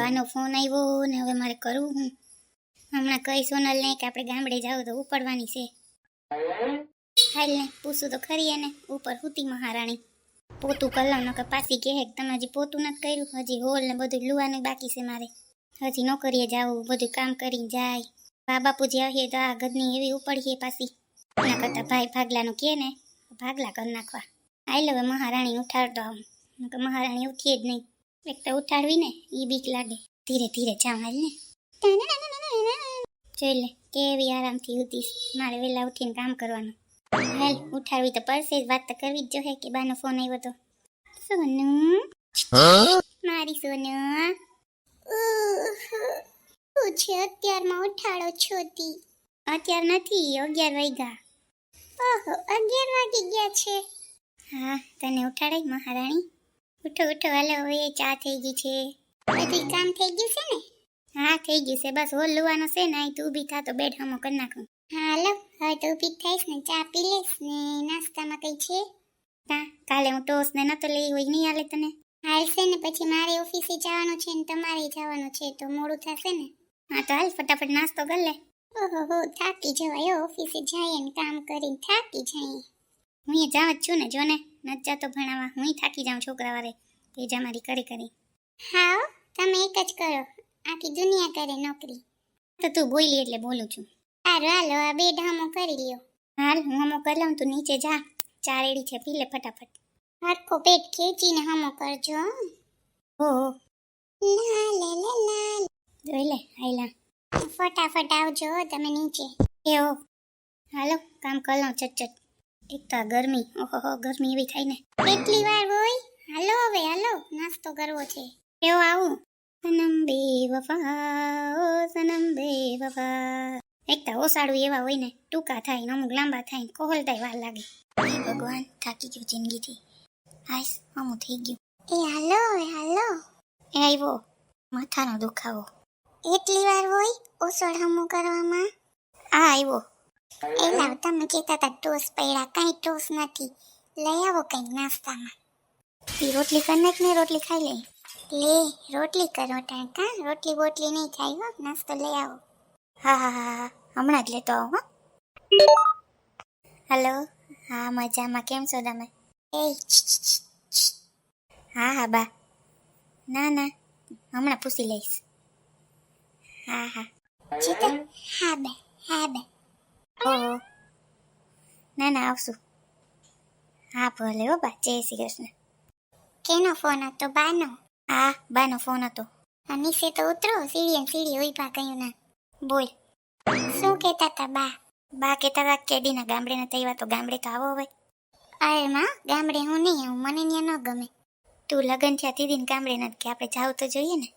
બાનો phone આવ્યો ને હવે મારે કરવું હું. હમણાં કઈ સોનલ ને કે આપણે ગામડે જાવ તો ઉપડવાની છે. હાલ ને પૂછું તો ખરી એને, ઉપર હુતી મહારાણી. પોતું કલાવ કે પાછી કહે તમે હજી પોતું નથી કર્યું, હજી હોલ ને બધું લુવાનું બાકી છે મારે. હજી નોકરીએ જાવું, બધું કામ કરીને જાય. બા બાપુજી આવીએ તો આ ગદની એવી ઉપડીએ પાછી. એના કરતાં ભાઈ ભાગલાનું કહે ને, ભાગલા કરી નાખવા. આઈ હવે મહારાણી ઉઠાડતો આવું. મહારાણી ઉઠીએ જ નહીં. એક તો ઉઠાડવી ને એ બીક લાગે ધીરે ધીરે હાલ ને જોઈ લે કેવી આરામથી ઉતીસ મારે વહેલા ઉઠીને કામ કરવાનું હાલ ઉઠાડવી તો પડશે જ વાત તો કરવી જ જોઈએ કે બાનો ફોન આવ્યો તો સોનુ મારી સોનુ શું છે અત્યારમાં ઉઠાડો છો તી અત્યાર નથી અગિયાર વાગ્યા ઓહો અગિયાર વાગી ગયા છે હા તને ઉઠાડાય મહારાણી ઉઠો ઉઠો હાલો હવે ચા થઈ ગઈ છે. બધું કામ થઈ ગયું છે ને? હા થઈ ગયું છે. બસ હોલ લુવાનો છે ને અહીં તું ઊભી થા તો બેડ હમો કરી નાખું. હા હાલો હવે તો ઊભી થઈશ ને ચા પી લઈશ ને નાસ્તામાં કઈ છે? હા કાલે હું ટોસ ને નતો લઈ હોય નહીં હાલે તને? હાલશે ને પછી મારે ઓફિસે જવાનું છે ને તમારે જવાનું છે તો મોડું થશે ને? હા તો હાલ ફટાફટ નાસ્તો કર લે. ઓહો હો થાકી જવાય ઓફિસે જઈએ ને કામ કરીને થાકી જઈએ. હું એ જાઉં જ છું ને જો ને નથી જાતો ભણાવવા હું થાકી જાઉં છોકરા વારે. તેજા મારી કરી કરી. હા તમે એક જ કરો. આખી દુનિયા કરે નોકરી. તો તું બોલી એટલે બોલું છું. સારું હાલો આ બે ઢામો કરી લ્યો. હાલ હું હમો કરી લઉં તું નીચે જા. ચારેડી છે પી લે ફટાફટ. હરખો પેટ ખેંચીને હમો કરજો હો. લા લા લા લા. જોઈ લે હાઈલા ફટાફટ આવજો તમે નીચે. એવો હાલો કામ કરો લઉં ચટ. એક તો ગરમી. ઓહો ગરમી એવી થાય ને. કેટલી વાર હોય? હાલો હવે, હાલો. નાસ્તો કરવો છે. એવો આવું? સનમ બે વફા સનમ બે વફા. એક તો ઓસાડું એવા હોય ને, ટૂંકા થાય ને અમુક લાંબા થાય ને કોહલતાય વાર લાગે. ભગવાન, થાકી ગયું જિંદગીથી. હાઈસ અમુક થઈ ગયું. એ હાલો હવે હાલો. એ આવ્યો માથાનો દુખાવો. એટલી વાર હોય ઓસડ કરવામાં? આ આવ્યો એ લાવ તમે કહેતા હતા ટોસ પડ્યા, કાંઈ ટોસ નથી. લઈ આવો કંઈક નાસ્તામાં. તી રોટલી કર નાખ ને, રોટલી ખાઈ લે. લે, રોટલી કરો ટાંકા રોટલી બોટલી નહીં ખાઈ હો. નાસ્તો લઈ આવો. હા હા હા હમણાં જ લેતો આવો હલો? હા, મજામાં. કેમ છો તમે? એ. હા હા, બા. ના ના. હમણાં પૂછી લઈશ. હા હા. હા, બે. હા, બે. ઓહો. ના ના આવશું. હા ભલે હો બા. જય શ્રી કૃષ્ણ. કેનો ફોન હતો બાનો? હા બાનો ફોન હતો. આ નીચે તો ઉતરો સીડી સીડી ઊભા કહ્યું ના બોલ. શું કહેતા હતા બા? બા કહેતા હતા કેડીના ગામડે નથી તૈયાર તો ગામડે તો આવો હવે. અરે માં ગામડે હું નહીં આવું મને ત્યાં ન ગમે. તું લગન થયા દીદીને ગામડે નથી કે આપણે જાવ તો જોઈએ ને.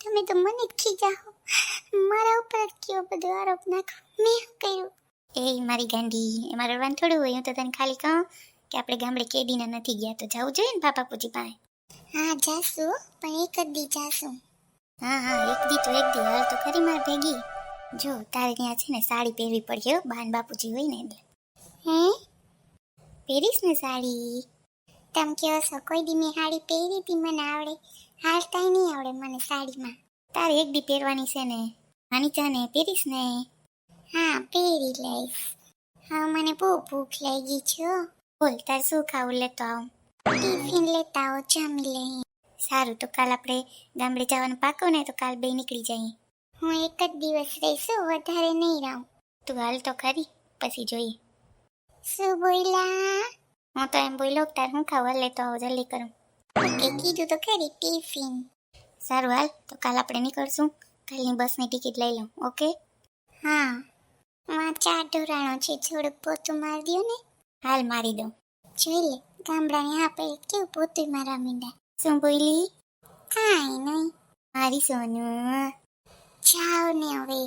તમે તો મને જ ખીજાવો. મારા ઉપર કયો બધો આરોપ નાખો. મેં કર્યું? એ મારી ગાંડી એમાં રડવાનું થોડું હોય હું તો તને ખાલી કહું કે આપણે ગામડે કેદીના નથી ગયા તો જવું જોઈએ ને પાપા પૂજી પાસે? હા જાશું પણ એક જ દી જાશું હા હા એક દી તો એક દી હાલ તો ખરી માર ભેગી. જો તારે ત્યાં છે ને સાડી પહેરવી પડશે બાન બાપુજી હોય ને એટલે. હે? પહેરીશ ને સાડી? તમે કહો છો કોઈ દી મેં સાડી પહેરી હતી મને આવડે. હાલતાય નહીં આવડે મને સાડીમાં. તારે એક દી પહેરવાની છે ને. માની ચાને પહેરીશ ને? હા, પહેરી લઈશ. હા, મને બહુ ભૂખ લાગી છે. બોલ, તાર શું ખાવું? લેતો આવું. ટિફિન લેતા આવો, જમી લઈએ સારું, તો કાલ આપણે ગામડે જવાનું પાકો ને તો કાલ બે નીકળી જઈએ. હું એક જ દિવસ રહીશું વધારે નહીં રહું. તું હાલ તો ખરી, પછી જોઈએ. શું બોલ્યા? હું તો એમ બોલ્યો તાર હું ખાવા? લેતો આવો, જલ્દી કરું. ઓકે, કીધું તો ખરી, ટિફિન. સારું હાલ તો કાલ આપણે નીકળશું. કાલની બસની ટિકિટ લઈ લઉં ઓકે? હા. માં ચાર ઢોરાણો છે થોડુંક પોતું મારી દો ને. હાલ મારી દઉં. જોઈ લે ગામડાની આપે કેવું પોતું મારા મીંડા? શું બોલી? કાંઈ નહીં મારી સોનું. જાઓ ને હવે.